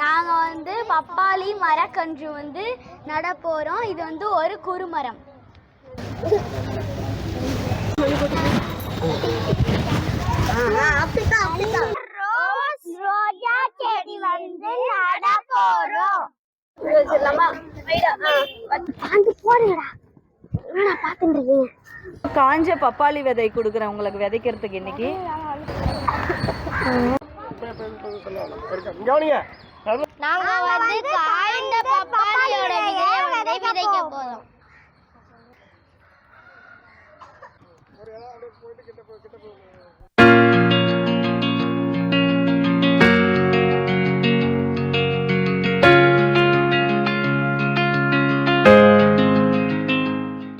நாங்கள் வந்து பப்பாளி மரக்கன்று வந்து நட போகிறோம் இது வந்து ஒரு குறுமரம் ரோஜா செடி வந்து நட போறோம். காஞ்ச பப்பாளி விதை கொடுக்குறேன். உங்களுக்கு விதைக்கிறதுக்கு இன்னைக்கு. நாங்க வந்து காய்ந்த பப்பாளியோட விதைய வந்து விதைக்க போறோம்.